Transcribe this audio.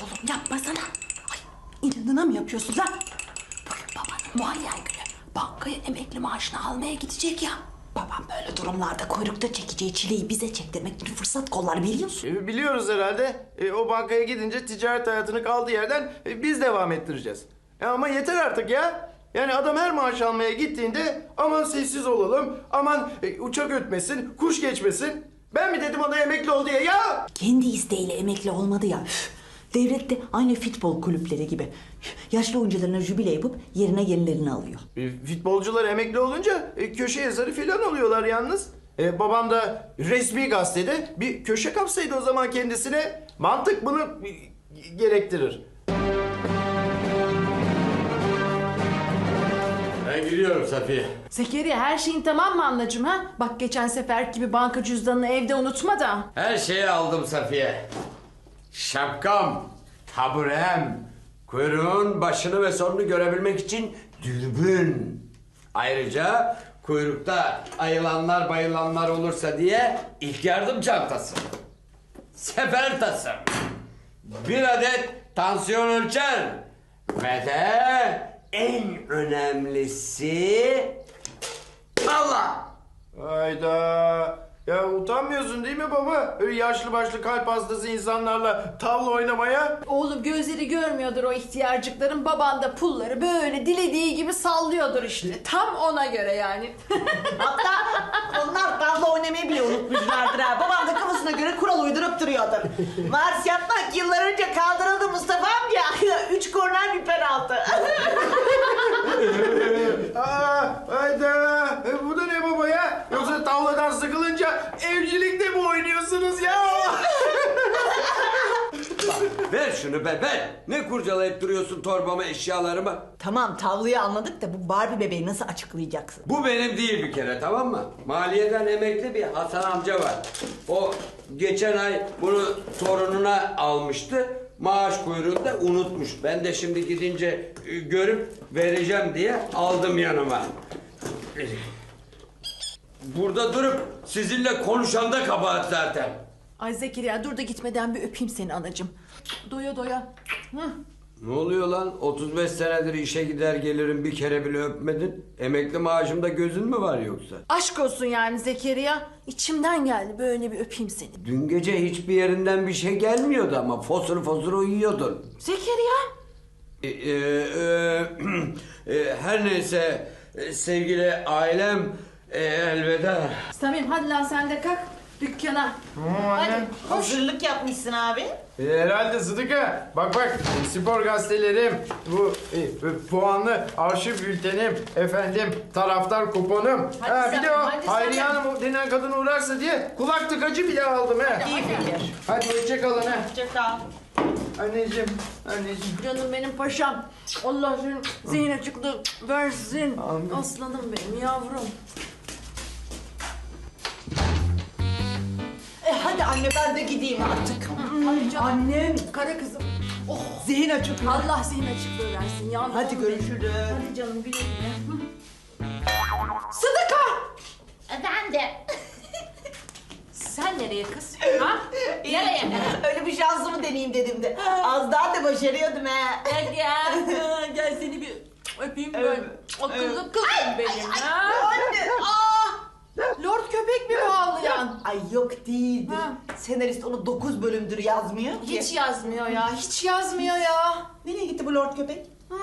Oğlum yapmasana. Ay, inadına mı yapıyorsun lan? Bugün babanın muayyen günü. Bankaya emekli maaşını almaya gidecek ya. Babam böyle durumlarda kuyrukta çekeceği çileyi bize çektirmek için fırsat kollar biliyorsun. E, Biliyoruz herhalde. E, o bankaya gidince ticaret hayatını kaldığı yerden e, biz devam ettireceğiz. E, ama yeter artık ya. Yani adam her maaş almaya gittiğinde aman sessiz olalım, aman e, uçak ötmesin, kuş geçmesin. Ben mi dedim ona emekli ol diye ya? Kendi isteğiyle emekli olmadı ya. Üf, Devlet de aynı futbol kulüpleri gibi. Yaşlı oyuncularına jübile yapıp yerine yenilerini alıyor. E, futbolcular emekli olunca e, köşe yazarı falan oluyorlar yalnız. E, babam da resmi gazetede bir köşe kapsaydı o zaman kendisine. Mantık bunu e, gerektirir. Ben gidiyorum Safiye. Zekeriya her şeyin tamam mı anneciğim ha? Bak geçen sefer gibi banka cüzdanını evde unutma da. Her şeyi aldım Safiye. Şapkam, taburem, kuyruğun başını ve sonunu görebilmek için dürbün. Ayrıca kuyrukta ayılanlar bayılanlar olursa diye ilk yardım çantası. Sefer tasım. Bir adet tansiyon ölçer. Ve de en önemlisi... Allah! Hayda. Ya utanmıyorsun değil mi baba? Öyle yaşlı başlı kalp hastası insanlarla tavla oynamaya. Oğlum gözleri görmüyordur o ihtiyarcıkların. Baban da pulları böyle dilediği gibi sallıyordur işte. Tam ona göre yani. Hatta onlar tavla oynamayı bile unutmuşlardır ha. Babam da kafasına göre kural uydurup duruyordur. Mars yapmak yıllar önce kaldırıldı Mustafa amca. Üç korner bir penaltı. Aa, hayda. E, bu da ne baba ya? Yoksa tavladan sıkılınca evcilikte mi oynuyorsunuz ya? Ver şunu be ver. Ne kurcalayıp duruyorsun torbama eşyalarımı? tamam tavlayı anladık da bu Barbie bebeği nasıl açıklayacaksın? Bu benim değil bir kere tamam mı? Maliyeden emekli bir Hasan amca var. O geçen ay bunu torununa almıştı. Maaş kuyruğunda unutmuş. Ben de şimdi gidince e, görüp vereceğim diye aldım yanıma. Burada durup sizinle konuşanda kabahat zaten. Ay Zekeriya dur da gitmeden bir öpeyim seni anacığım. Doya doya. Hı. Ne oluyor lan? 35 senedir işe gider gelirim bir kere bile öpmedin. Emekli maaşımda gözün mü var yoksa? Aşk olsun yani Zekeriya. İçimden geldi böyle bir öpeyim seni. Dün gece hiçbir yerinden bir şey gelmiyordu ama fosur fosur uyuyordun. Zekeriya. E, e, e, e, her neyse e, sevgili ailem e, elveda. Samim hadi lan sen de kalk dükkana. Hadi koş. Hazırlık yapmışsın abi. E, herhalde Sıdıka. Bak bak spor gazetelerim, bu e, e, puanlı arşiv bültenim, efendim taraftar kuponum. Hadi ha, bir de o hadi Hayriye. Hanım denen kadın uğrarsa diye kulak tıkacı bile aldım he. İyi fikir. Hadi hoşçakalın he. Hoşçakal. Anneciğim, anneciğim. Canım benim paşam. Allah senin zihin açıklığı versin. Aslanım benim yavrum. Hadi anne ben de gideyim artık. Hadi canım. Annem. Kara kızım. Oh. Zihin açık. Allah zihin açıklığı versin yavrum. Hadi görüşürüz. Hadi canım güle güle. Sıdıka! Efendim. Sen nereye kız? Ha? Nereye? Öyle bir şansımı deneyeyim dedim de. Az daha da başarıyordum he. Gel gel. Gel seni bir öpeyim. Evet, Akıllı kızım benim ha. Anne. Aa! Lord köpek mi bu havlayan? Ay yok değildir. Ha. Senarist onu 9 bölümdür yazmıyor ki. Hiç yazmıyor ya. Hiç yazmıyor ya. Nereye gitti bu Lord köpek? Ha?